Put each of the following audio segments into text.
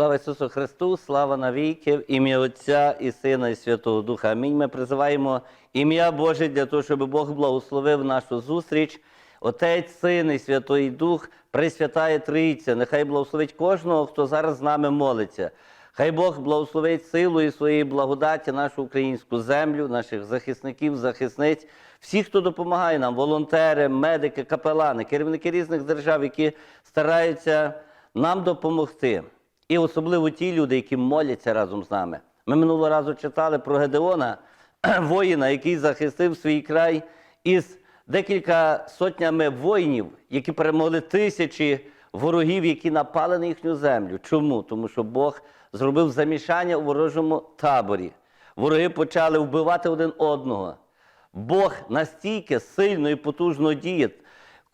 Слава Ісусу Христу, слава навіки, в ім'я Отця і Сина, і Святого Духа. Амінь. Ми призиваємо ім'я Боже для того, щоб Бог благословив нашу зустріч. Отець, Син і Святий Дух, Пресвятає Трійця. Нехай благословить кожного, хто зараз з нами молиться. Хай Бог благословить силою своєї благодаті нашу українську землю, наших захисників, захисниць, всіх, хто допомагає нам, волонтери, медики, капелани, керівники різних держав, які стараються нам допомогти. І особливо ті люди, які моляться разом з нами. Ми минулого разу читали про Гедеона, воїна, який захистив свій край із декілька сотнями воїнів, які перемогли тисячі ворогів, які напали на їхню землю. Чому? Тому що Бог зробив замішання у ворожому таборі. Вороги почали вбивати один одного. Бог настільки сильно і потужно діє,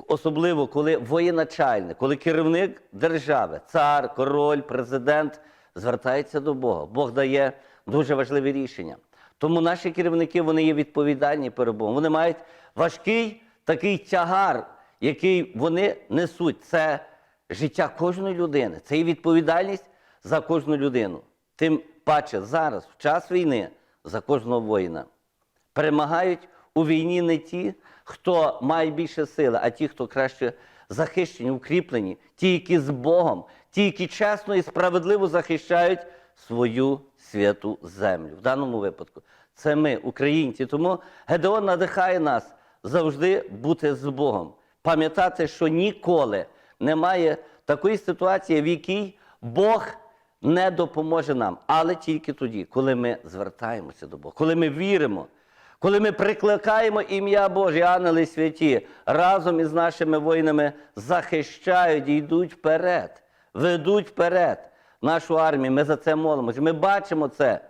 особливо коли воєначальник, коли керівник держави, цар, король, президент звертається до Бога. Бог дає дуже важливі рішення. Тому наші керівники вони є відповідальні перед Богом. Вони мають важкий такий тягар, який вони несуть. Це життя кожної людини, це і відповідальність за кожну людину. Тим паче зараз, в час війни, за кожного воїна. Перемагають у війні не ті, хто має більше сили, а ті, хто краще захищені, укріплені, ті, які з Богом, ті, які чесно і справедливо захищають свою святу землю. В даному випадку це ми, українці. Тому Гедеон надихає нас завжди бути з Богом, пам'ятати, що ніколи немає такої ситуації, в якій Бог не допоможе нам, але тільки тоді, коли ми звертаємося до Бога, коли ми віримо. Коли ми прикликаємо ім'я Боже, ангели святі, разом із нашими воїнами захищають і йдуть вперед, ведуть вперед нашу армію. Ми за це молимося. Ми бачимо це.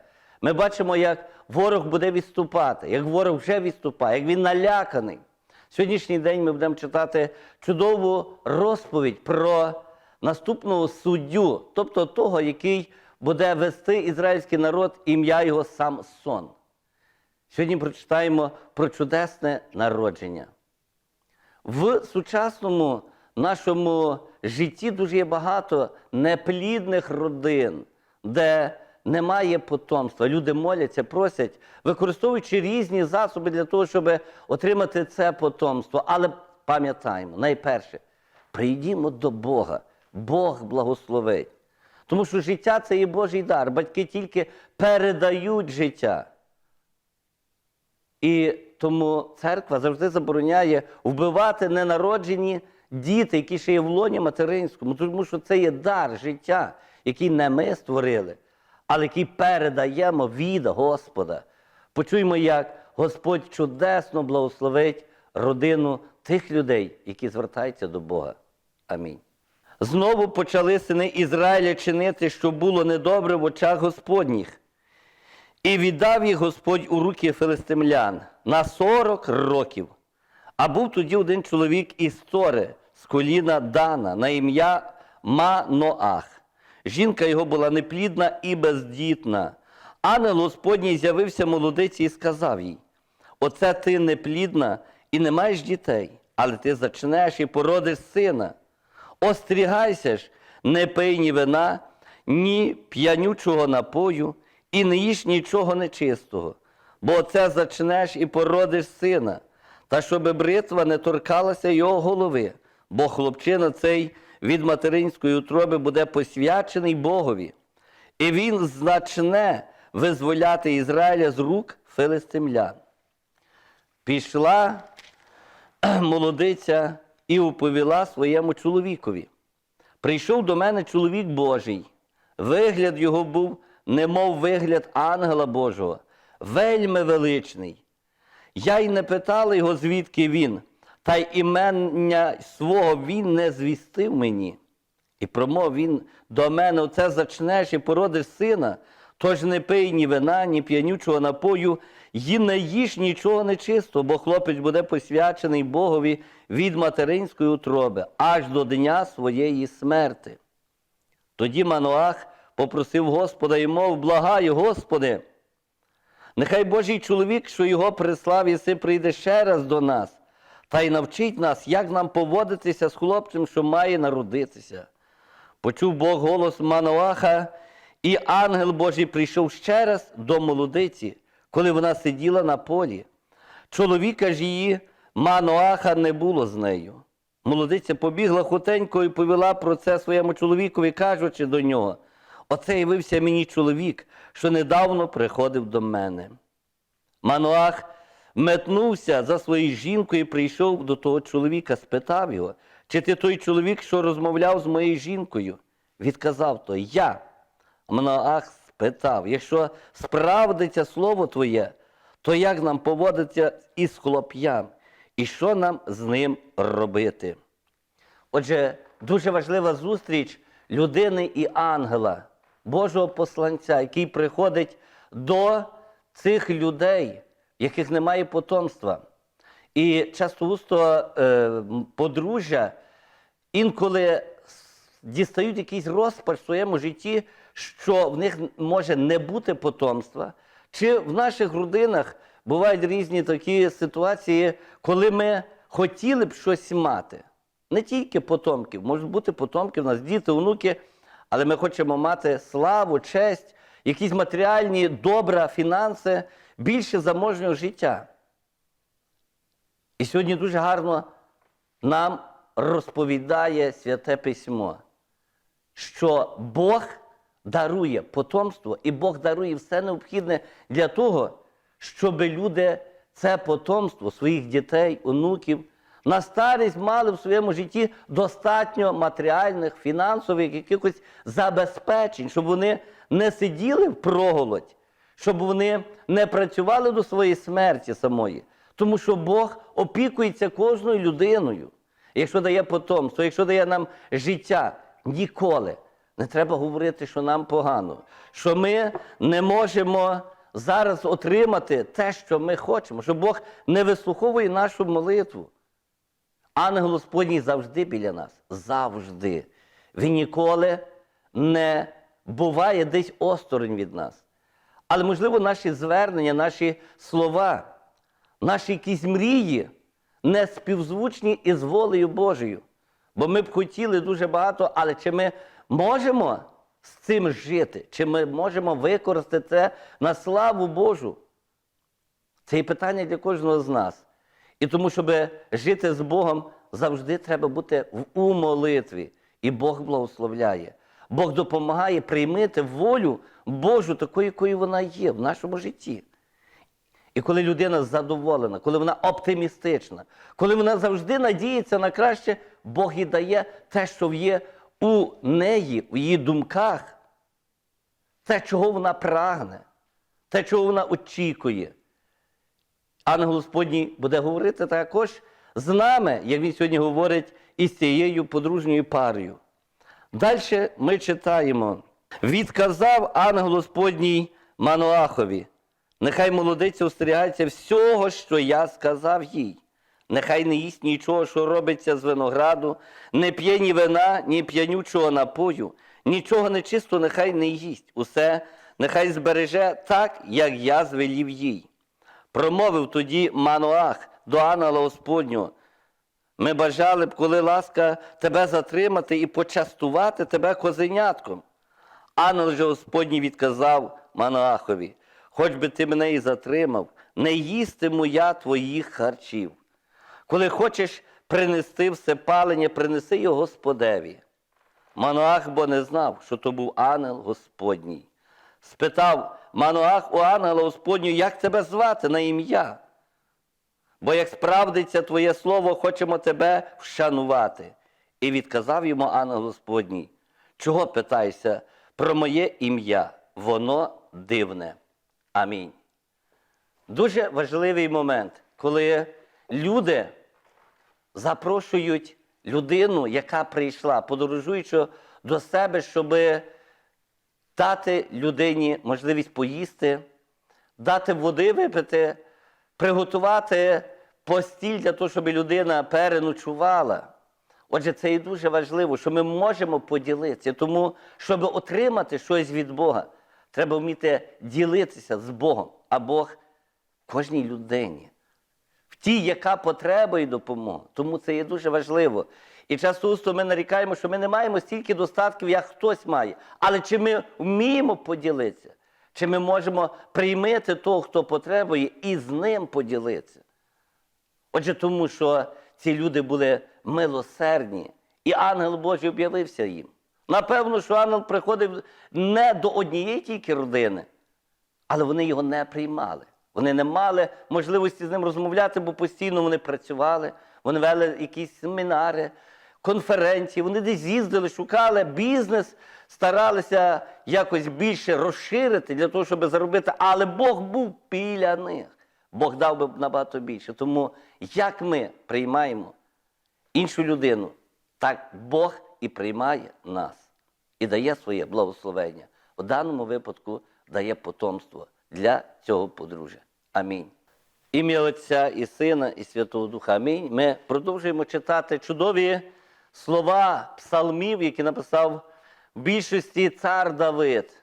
Ми бачимо, як ворог буде відступати, як ворог вже відступає, як він наляканий. Сьогоднішній день ми будемо читати чудову розповідь про наступного суддю, тобто того, який буде вести ізраїльський народ, ім'я його Самсон. Сьогодні прочитаємо про чудесне народження. В сучасному нашому житті дуже є багато неплідних родин, де немає потомства. Люди моляться, просять, використовуючи різні засоби для того, щоб отримати це потомство. Але пам'ятаємо, найперше, прийдімо до Бога. Бог благословить. Тому що життя це є Божий дар. Батьки тільки передають життя. І тому церква завжди забороняє вбивати ненароджені діти, які ще є в лоні материнському, тому що це є дар життя, який не ми створили, але який передаємо від Господа. Почуємо, як Господь чудесно благословить родину тих людей, які звертаються до Бога. Амінь. Знову почали сини Ізраїля чинити, що було недобре в очах Господніх. І віддав їх Господь у руки филистимлян на 40 років. А був тоді один чоловік із Тори, з коліна Дана, на ім'я Маноах. Жінка його була неплідна і бездітна. Ангел Господній з'явився молодиці і сказав їй: Оце ти неплідна і не маєш дітей, але ти зачнеш і породиш сина. Остерігайся ж, не пий ні вина, ні п'янючого напою, і не їж нічого нечистого, бо це зачнеш і породиш сина, та щоби бритва не торкалася його голови, бо хлопчина цей від материнської утроби буде посвячений Богові, і він зачне визволяти Ізраїля з рук филистимлян. Пішла молодиця і оповіла своєму чоловікові. Прийшов до мене чоловік Божий. Вигляд його був, немов вигляд ангела Божого, вельми величний. Я й не питала його, звідки він, та й імення свого він не звістив мені. І промов він до мене, оце зачнеш і породиш сина, тож не пий ні вина, ні п'янючого напою, і не їж нічого нечистого, бо хлопець буде посвячений Богові від материнської утроби, аж до дня своєї смерти. Тоді Мануах попросив Господа і мов, благаю, Господи, нехай Божий чоловік, що його прислав, єси прийде ще раз до нас, та й навчить нас, як нам поводитися з хлопцем, що має народитися. Почув Бог голос Маноаха, і ангел Божий прийшов ще раз до молодиці, коли вона сиділа на полі. Чоловіка ж її Маноаха не було з нею. Молодиця побігла хутенько і повела про це своєму чоловікові, кажучи до нього: Оце явився мені чоловік, що недавно приходив до мене. Мануах метнувся за своєю жінкою і прийшов до того чоловіка, спитав його, чи ти той чоловік, що розмовляв з моєю жінкою? Відказав то я. Мануах спитав, якщо справдиться слово твоє, то як нам поводиться із хлоп'ям, і що нам з ним робити? Отже, дуже важлива зустріч людини і ангела, Божого посланця, який приходить до цих людей, яких немає потомства. І часто густо е, подружжя інколи дістають якийсь розпач в своєму житті, що в них може не бути потомства. Чи в наших родинах бувають різні такі ситуації, коли ми хотіли б щось мати. Не тільки потомків, можуть бути потомки, у нас діти, онуки, але ми хочемо мати славу, честь, якісь матеріальні добра, фінанси, більше заможнього життя. І сьогодні дуже гарно нам розповідає Святе Письмо, що Бог дарує потомство, і Бог дарує все необхідне для того, щоб люди це потомство своїх дітей, онуків на старість мали в своєму житті достатньо матеріальних, фінансових, якихось забезпечень, щоб вони не сиділи в проголодь, щоб вони не працювали до своєї смерті самої. Тому що Бог опікується кожною людиною. Якщо дає потомство, якщо дає нам життя, ніколи не треба говорити, що нам погано, що ми не можемо зараз отримати те, що ми хочемо, що Бог не вислуховує нашу молитву. Ангел Господній завжди біля нас. Завжди. Він ніколи не буває десь осторонь від нас. Але, можливо, наші звернення, наші слова, наші якісь мрії не співзвучні із волею Божою. Бо ми б хотіли дуже багато, але чи ми можемо з цим жити? Чи ми можемо використати це на славу Божу? Це і питання для кожного з нас. І тому, щоб жити з Богом, завжди треба бути в- у молитві. І Бог благословляє. Бог допомагає приймати волю Божу такою, якою вона є в нашому житті. І коли людина задоволена, коли вона оптимістична, коли вона завжди надіється на краще, Бог їй дає те, що є у неї, у її думках, те, чого вона прагне, те, чого вона очікує. Ангел Господній буде говорити також з нами, як він сьогодні говорить із цією подружньою парою. Далі ми читаємо: відказав ангел Господній Маноахові, нехай молодиця остерігається всього, що я сказав їй. Нехай не їсть нічого, що робиться з винограду, не п'є ні вина, ні п'янючого напою, нічого нечисто нехай не їсть. Усе нехай збереже так, як я звелів їй. Промовив тоді Мануах до ангела Господнього. Ми бажали б, коли ласка, тебе затримати і почастувати тебе козенятком. Ангел же Господній відказав Маноахові, хоч би ти мене і затримав, не їстиму я твоїх харчів. Коли хочеш принести все палення, принеси його Господеві. Маноах бо не знав, що то був ангел Господній. Спитав Маноах у ангела Господнього, як тебе звати на ім'я? Бо як справдиться твоє слово, хочемо тебе вшанувати. І відказав йому ангел Господній, чого питаєшся про моє ім'я? Воно дивне. Амінь. Дуже важливий момент, коли люди запрошують людину, яка прийшла, подорожуючи до себе, щоб дати людині можливість поїсти, дати води випити, приготувати постіль для того, щоб людина переночувала. Отже, це і дуже важливо, що ми можемо поділитися. Тому, щоб отримати щось від Бога, треба вміти ділитися з Богом, а Бог кожній людині в тій, яка потребує допомоги. Тому це є дуже важливо. І часто ми нарікаємо, що ми не маємо стільки достатків, як хтось має. Але чи ми вміємо поділитися? Чи ми можемо приймати того, хто потребує, і з ним поділитися? Отже, тому що ці люди були милосердні, і ангел Божий об'явився їм. Напевно, що ангел приходив не до однієї тільки родини, але вони його не приймали. Вони не мали можливості з ним розмовляти, бо постійно вони працювали, вони вели якісь семінари, конференції, вони десь їздили, шукали бізнес, старалися якось більше розширити для того, щоб заробити. Але Бог був біля них. Бог дав би набагато більше. Тому як ми приймаємо іншу людину, так Бог і приймає нас і дає своє благословення. У даному випадку дає потомство для цього подружжя. Амінь. Ім'я Отця і Сина, і Святого Духа. Амінь. Ми продовжуємо читати чудові слова псалмів, які написав в більшості цар Давид.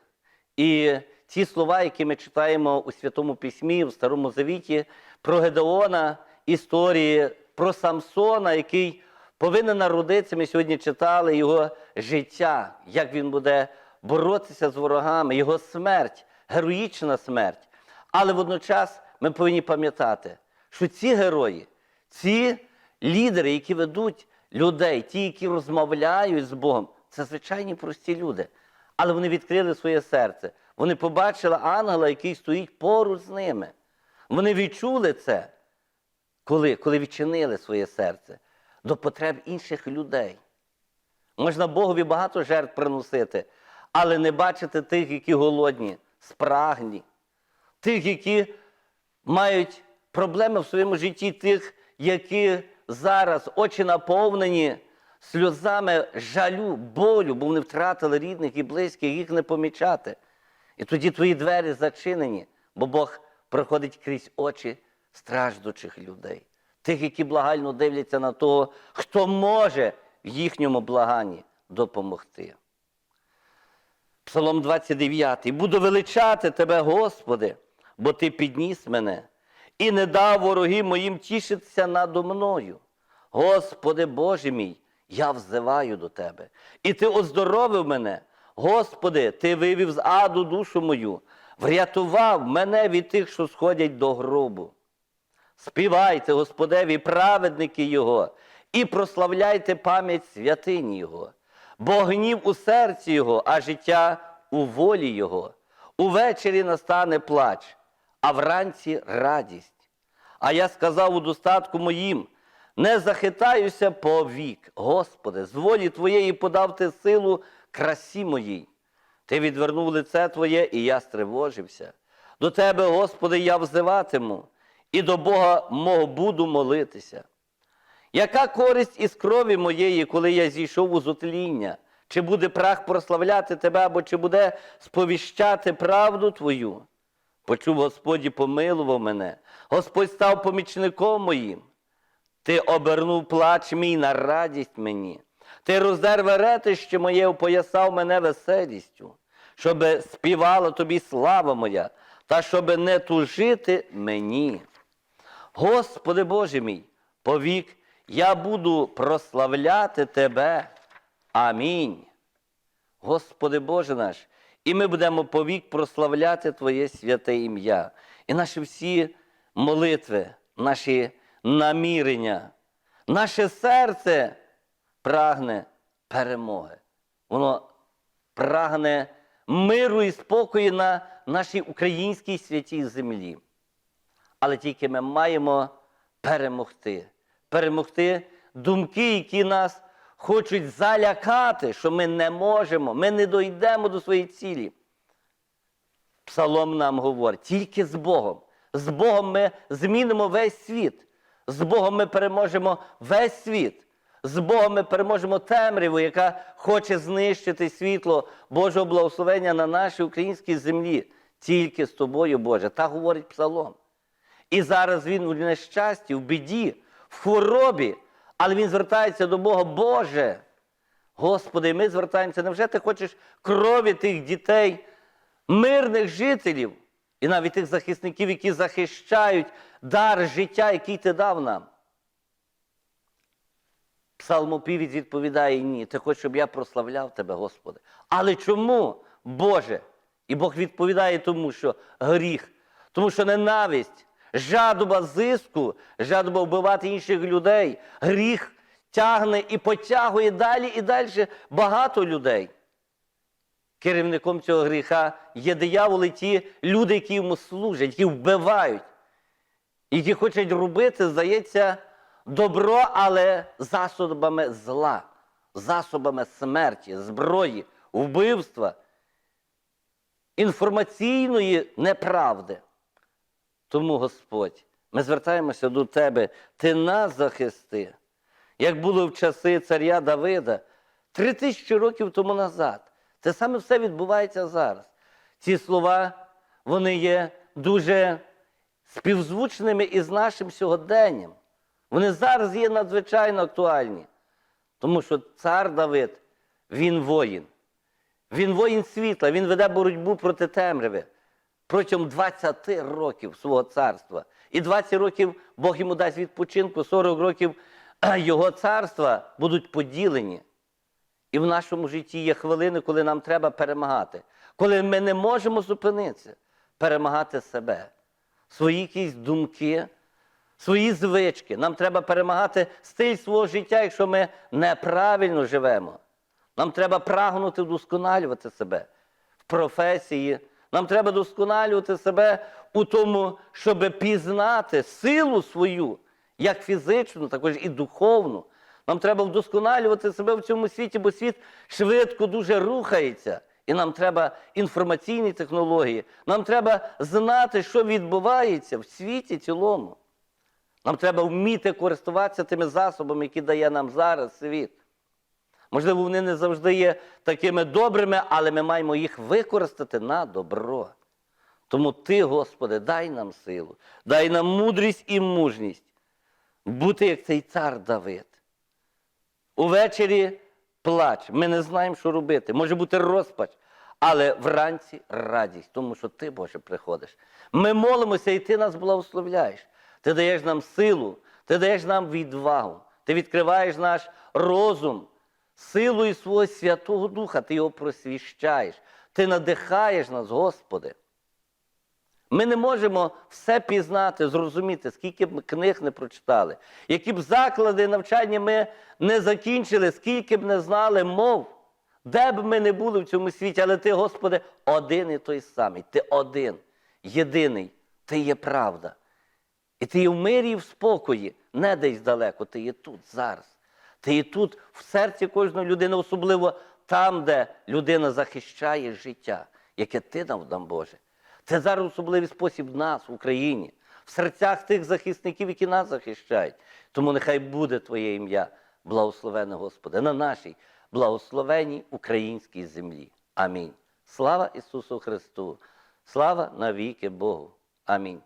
І ті слова, які ми читаємо у Святому Письмі, в Старому Завіті, про Гедеона, історії, про Самсона, який повинен народитися. Ми сьогодні читали його життя, як він буде боротися з ворогами, його смерть, героїчна смерть. Але водночас ми повинні пам'ятати, що ці герої, ці лідери, які ведуть людей, ті, які розмовляють з Богом, це звичайні прості люди. Але вони відкрили своє серце. Вони побачили ангела, який стоїть поруч з ними. Вони відчули це, коли, коли відчинили своє серце до потреб інших людей. Можна Богові багато жертв приносити, але не бачити тих, які голодні, спрагні, тих, які мають проблеми в своєму житті, тих, які зараз очі наповнені сльозами жалю, болю, бо вони втратили рідних і близьких, їх не помічати. І тоді твої двері зачинені, бо Бог проходить крізь очі страждучих людей, тих, які благально дивляться на того, хто може в їхньому благанні допомогти. Псалом 29. Буду величати Тебе, Господи, бо Ти підніс мене і не дав ворогів моїм тішитися надо мною. Господи Боже мій, я взиваю до Тебе, і Ти оздоровив мене. Господи, Ти вивів з аду душу мою, врятував мене від тих, що сходять до гробу. Співайте Господеві, праведники Його, і прославляйте пам'ять святині Його, бо гнів у серці Його, а життя у волі Його. Увечері настане плач, а вранці радість. А я сказав у достатку моїм: не захитаюся повік, Господи, з волі Твоєї подав ти силу красі моїй. Ти відвернув лице Твоє, і я стривожився. До Тебе, Господи, я взиватиму, і до Бога мого буду молитися. Яка користь із крові моєї, коли я зійшов у зотління? Чи буде прах прославляти тебе, або чи буде сповіщати правду твою? Почув Господь і помилував мене, Господь став помічником моїм. Ти обернув плач мій на радість мені. Ти роздер веретище моє, упоясав мене веселістю, щоб співала тобі слава моя, та щоб не тужити мені. Господи Боже мій, повік я буду прославляти Тебе. Амінь. Господи Боже наш, і ми будемо повік прославляти Твоє святе ім'я. І наші всі молитви, наші намірення, наше серце прагне перемоги. Воно прагне миру і спокою на нашій українській святій землі. Але тільки ми маємо перемогти, перемогти думки, які нас хочуть залякати, що ми не можемо, ми не дійдемо до своєї цілі. Псалом нам говорить, тільки з Богом. З Богом ми змінимо весь світ. З Богом ми переможемо весь світ. З Богом ми переможемо темряву, яка хоче знищити світло Божого благословення на нашій українській землі. Тільки з тобою, Боже. Так говорить Псалом. І зараз він у нещасті, в біді, в хворобі, але він звертається до Бога, Боже. Господи, ми звертаємося. Невже ти хочеш крові тих дітей, мирних жителів і навіть тих захисників, які захищають дар життя, який ти дав нам? Псалмопівець відповідає: ні, ти хочеш, щоб я прославляв тебе, Господи. Але чому, Боже? І Бог відповідає тому, що гріх, тому що ненависть, жадоба зиску, жадоба вбивати інших людей, гріх тягне і потягує далі і далі багато людей. Керівником цього гріха є дияволи, ті люди, які йому служать, які вбивають, які хочуть робити, здається, добро, але засобами зла, засобами смерті, зброї, вбивства, інформаційної неправди. Тому, Господь, ми звертаємося до Тебе, Ти нас захисти, як було в часи царя Давида три тисячі років тому назад. Це саме все відбувається зараз. Ці слова, вони є дуже співзвучними із нашим сьогоденням. Вони зараз є надзвичайно актуальні. Тому що цар Давид, він воїн. Він воїн світла, він веде боротьбу проти темряви протягом 20 років свого царства. І 20 років Бог йому дасть відпочинку, 40 років його царства будуть поділені. І в нашому житті є хвилини, коли нам треба перемагати, коли ми не можемо зупинитися, перемагати себе, свої якісь думки, свої звички. Нам треба перемагати стиль свого життя, якщо ми неправильно живемо. Нам треба прагнути вдосконалювати себе в професії. Нам треба досконалювати себе у тому, щоб пізнати силу свою, як фізичну, також і духовну. Нам треба вдосконалювати себе в цьому світі, бо світ швидко дуже рухається. І нам треба інформаційні технології. Нам треба знати, що відбувається в світі цілому. Нам треба вміти користуватися тими засобами, які дає нам зараз світ. Можливо, вони не завжди є такими добрими, але ми маємо їх використати на добро. Тому Ти, Господи, дай нам силу, дай нам мудрість і мужність бути як цей цар Давид. Увечері плач. Ми не знаємо, що робити. Може бути розпач, але вранці радість, тому що ти, Боже, приходиш. Ми молимося, і ти нас благословляєш. Ти даєш нам силу, ти даєш нам відвагу, ти відкриваєш наш розум силою свого Святого Духа, ти його просвіщаєш, ти надихаєш нас, Господи. Ми не можемо все пізнати, зрозуміти, скільки б ми книг не прочитали, які б заклади навчання ми не закінчили, скільки б не знали мов, де б ми не були в цьому світі, але ти, Господи, один і той самий. Ти один, єдиний, ти є правда. І ти є в мирі і в спокої, не десь далеко, ти є тут, зараз. Ти є тут, в серці кожної людини, особливо там, де людина захищає життя, яке ти нам, Боже. Це зараз особливий спосіб нас в Україні, в серцях тих захисників, які нас захищають. Тому нехай буде Твоє ім'я, благословене Господи, на нашій благословеній українській землі. Амінь. Слава Ісусу Христу! Слава навіки Богу. Амінь.